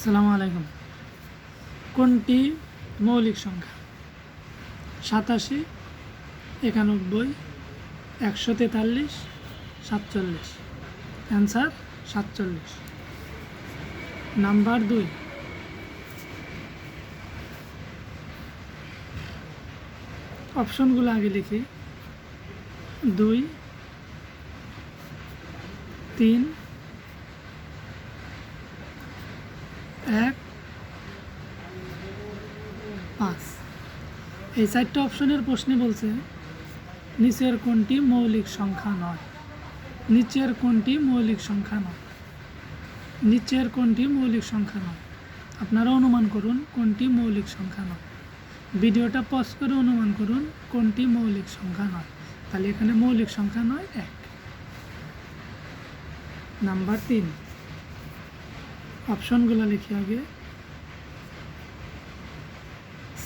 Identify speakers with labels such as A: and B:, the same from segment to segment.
A: আসসালামু আলাইকুম। কোনটি মৌলিক সংখ্যা? সাতাশি, একানব্বই, একশো তেতাল্লিশ, সাতচল্লিশ। অ্যান্সার, সাতচল্লিশ। নাম্বার দুই। অপশনগুলো আগে লিখি। দুই, তিন এক পাঁচ এই চারটে অপশনের প্রশ্নে বলছে, নিচের কোনটি মৌলিক সংখ্যা নয়? নিচের কোনটি মৌলিক সংখ্যা নয়? নিচের কোনটি মৌলিক সংখ্যা নয়? আপনারা অনুমান করুন কোনটি মৌলিক সংখ্যা নয়। ভিডিওটা পজ করে অনুমান করুন কোনটি মৌলিক সংখ্যা নয়। তাহলে এখানে মৌলিক সংখ্যা নয়, এক। নাম্বার তিন। অপশনগুলো লিখি আগে।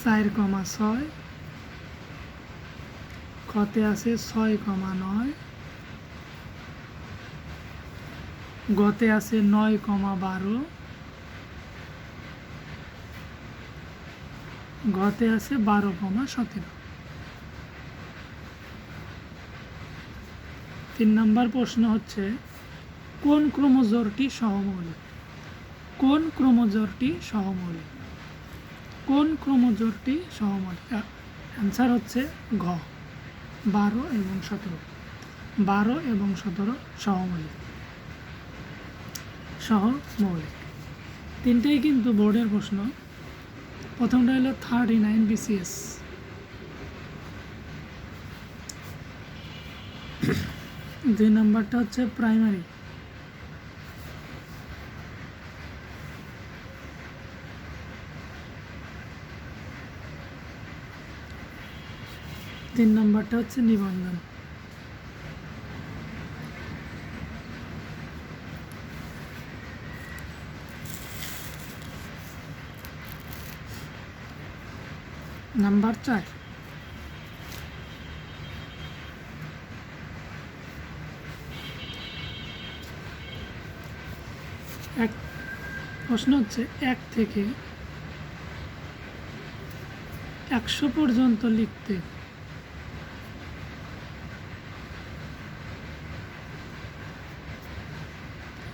A: চার কমা ছয় খতে আছে ছয় কমা নয়, গতে আছে নয় কমা বারো, গতে আছে বারো কমা সতেরো। তিন নম্বর প্রশ্ন হচ্ছে, কোন ক্রোমোজোরটি সহমৌলিক? কোন ক্রোমোজোরটি সহমৌলিক? কোন ক্রোমোজোরটি সহমৌলিক অ্যান্সার হচ্ছে ঘ, বারো এবং সতেরো। বারো এবং সতেরো সহমৌলিক। সহমৌলিক। তিনটেই কিন্তু বোর্ডের প্রশ্ন। প্রথমটা হলো থার্টি নাইন বিসিএস দুই নম্বরটা হচ্ছে প্রাইমারি তিন নম্বরটা হচ্ছে নিবন্ধন। নাম্বার চার। এক প্রশ্ন হচ্ছে এক থেকে একশো পর্যন্ত লিখতে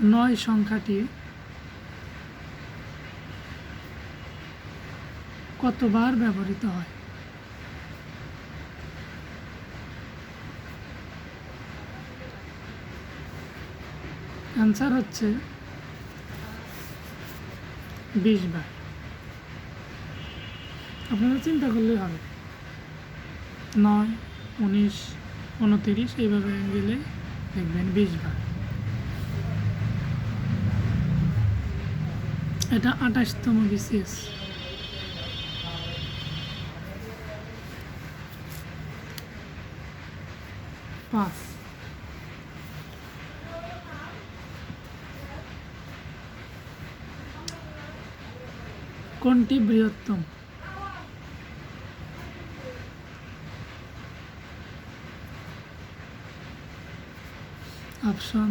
A: নয় সংখ্যাটি কতবার ব্যবহৃত হয়? অ্যান্সার হচ্ছে বিশ বার। আপনারা চিন্তা করলেই হবে। নয়, উনিশ, উনতিরিশ, এইভাবে গেলে দেখবেন বিশ বার। এটা আঠাশতম বিসিএস। পাঁচ। কোনটি বৃহত্তম? অপশন।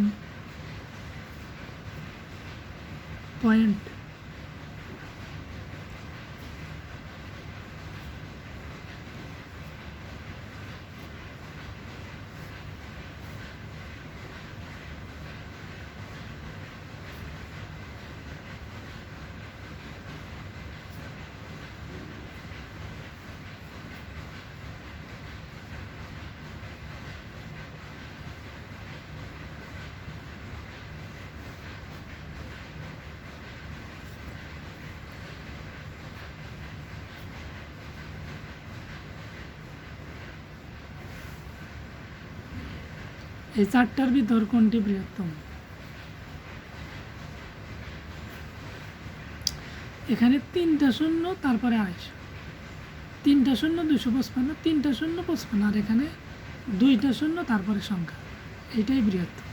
A: পয়েন্ট। এই চারটার ভিতর কোনটি বৃহত্তম? এখানে তিনটা শূন্য, তারপরে আড়াইশো। তিনটা শূন্য দুশো পঁচপান্ন, তিনটা শূন্য পঁচপান্ন, আর এখানে দুইটা শূন্য, তারপরে সংখ্যা। এইটাই বৃহত্তম।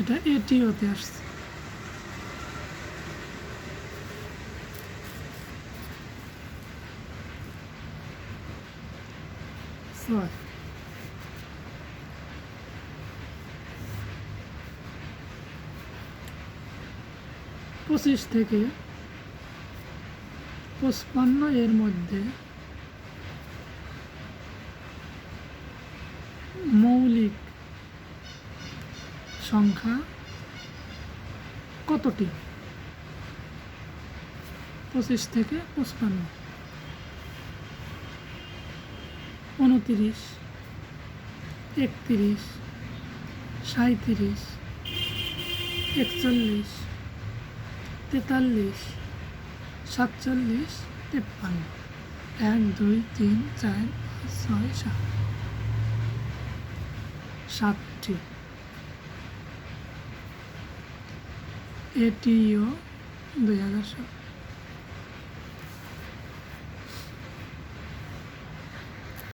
A: এটা এটিওতে আসছে। ধর পঁচিশ থেকে পঁচপান্ন এর মধ্যে মৌলিক সংখ্যা কতটি? পঁচিশ থেকে পঁচপান্ন। উনতিরিশ, একত্রিশ সাঁত্রিশ একচল্লিশ, তেতাল্লিশ, সাতচল্লিশ, তেপ্পান্ন। এক, দুই, তিন, চার, পাঁচ, ছয়, সাত। সাতটি। এটিও দুই হাজার সাত।